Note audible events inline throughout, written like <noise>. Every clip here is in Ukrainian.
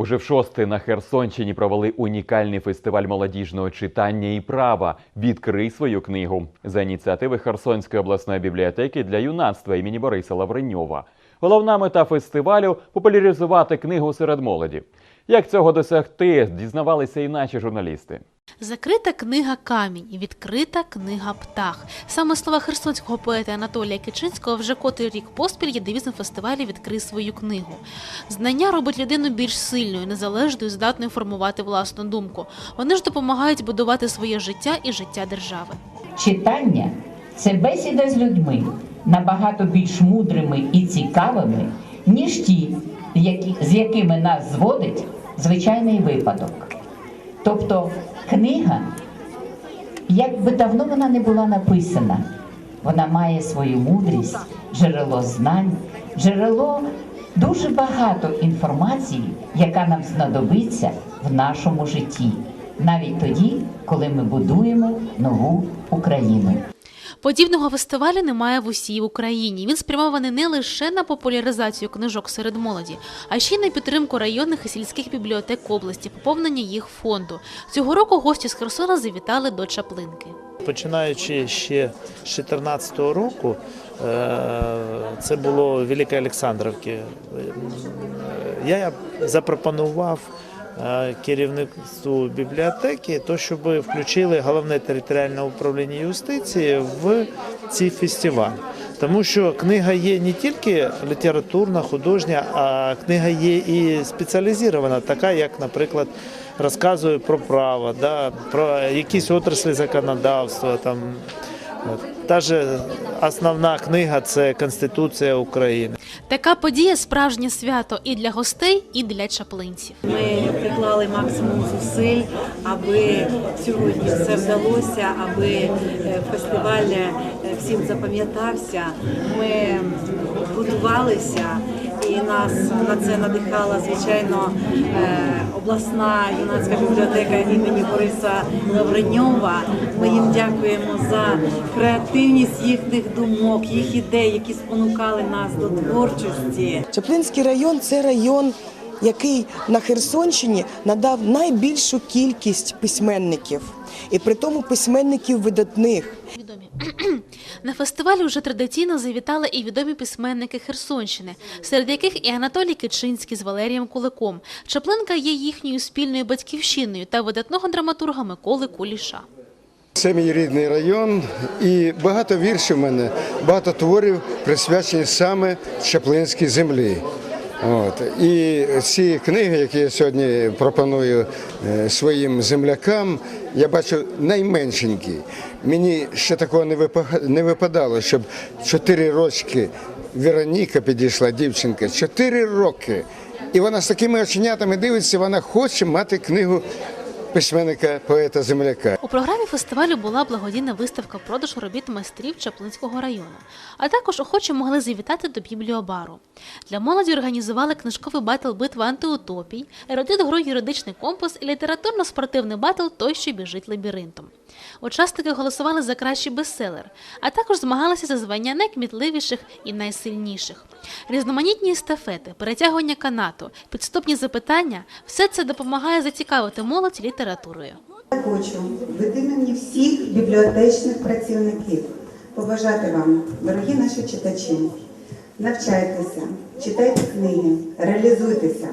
Уже в шостий на Херсонщині провели унікальний фестиваль молодіжного читання і права. Відкрий свою книгу за ініціативи Херсонської обласної бібліотеки для юнацтва імені Бориса Лавреньова. Головна мета фестивалю популяризувати книгу серед молоді. Як цього досягти, дізнавалися і наші журналісти. Закрита книга Камінь відкрита книга Птах. Саме слова херсонського поета Анатолія Кичинського вже котрий рік поспіль є девізом фестивалю Відкрий свою книгу. Знання робить людину більш сильною, незалежною, здатною формувати власну думку. Вони ж допомагають будувати своє життя і життя держави. Читання це бесіда з людьми набагато більш мудрими і цікавими, ніж ті, які, з якими нас зводить звичайний випадок. Тобто книга, як би давно вона не була написана, вона має свою мудрість, джерело знань, джерело дуже багато інформації, яка нам знадобиться в нашому житті, навіть тоді, коли ми будуємо нову Україну. Подібного фестивалю немає в усій Україні. Він спрямований не лише на популяризацію книжок серед молоді, а ще й на підтримку районних і сільських бібліотек області, поповнення їх фонду. Цього року гості з Херсона завітали до Чаплинки. Починаючи ще з 2014 року, е, це було в Великій Олександрівці. Е, Я запропонував керівництву бібліотеки, то щоб включили головне територіальне управління юстиції в цей фестиваль. Тому що книга є не тільки літературна, художня, а книга є і спеціалізована, така як, наприклад, розказує про право, да, про якісь отраслі законодавства. Там. Та же основна книга це Конституція України. Така подія справжнє свято і для гостей, і для чаплинців. Ми приклали максимум зусиль, аби сьогодні все вдалося, аби е, фестиваль е, всім запам'ятався. Ми готувалися, і нас на це надихала звичайно е, обласна юнацька бібліотека імені Бориса Лавреньова. Ми їм дякуємо за креативність їхніх думок, їх ідей, які спонукали нас до творчості. Чаплинський район це район, який на Херсонщині надав найбільшу кількість письменників, і при тому письменників видатних. Відомі <clears throat> на фестивалі вже традиційно завітали і відомі письменники Херсонщини, серед яких і Анатолій Кичинський з Валерієм Куликом. Чаплинка є їхньою спільною батьківщиною та видатного драматурга Миколи Куліша. Це мій рідний район, і багато віршів в мене, багато творів присвячені саме Чаплинській землі. От. І ці книги, які я сьогодні пропоную е, своїм землякам, я бачу найменшенькі. Мені ще такого не випа- випадало, щоб чотири рочки Вероніка підійшла, дівчинка, чотири роки. І вона з такими оченятами дивиться, вона хоче мати книгу письменника, поета земляка. У програмі фестивалю була благодійна виставка продажу робіт майстрів Чаплинського району, а також охочі могли завітати до бібліобару. Для молоді організували книжковий батл битва антиутопій, ерудит гру юридичний компас і літературно-спортивний батл той, що біжить лабіринтом. Учасники голосували за кращий бестселер, а також змагалися за звання найкмітливіших і найсильніших. Різноманітні естафети, перетягування канату, підступні запитання все це допомагає зацікавити молодь літературою. Я хочу від імені всіх бібліотечних працівників побажати вам, дорогі наші читачі, навчайтеся, читайте книги, реалізуйтеся,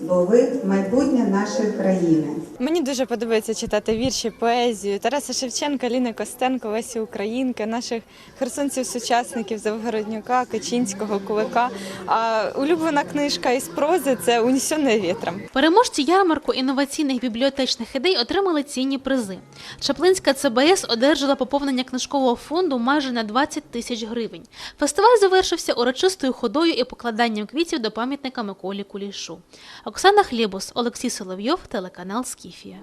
бо ви майбутнє нашої країни. Мені дуже подобається читати вірші, поезію Тараса Шевченка, Ліни Костенко, Лесі Українки, наших херсонців-сучасників Завгороднюка, Качинського, Кулика. А улюблена книжка із прози це «Унесене вітром». Переможці ярмарку інноваційних бібліотечних ідей отримали цінні призи. Чаплинська ЦБС одержала поповнення книжкового фонду майже на 20 тисяч гривень. Фестиваль завершився урочистою ходою і покладанням квітів до пам'ятника Миколі Кулішу. Оксана Хлібус, Олексій Соловйов, телеканал Скіфія.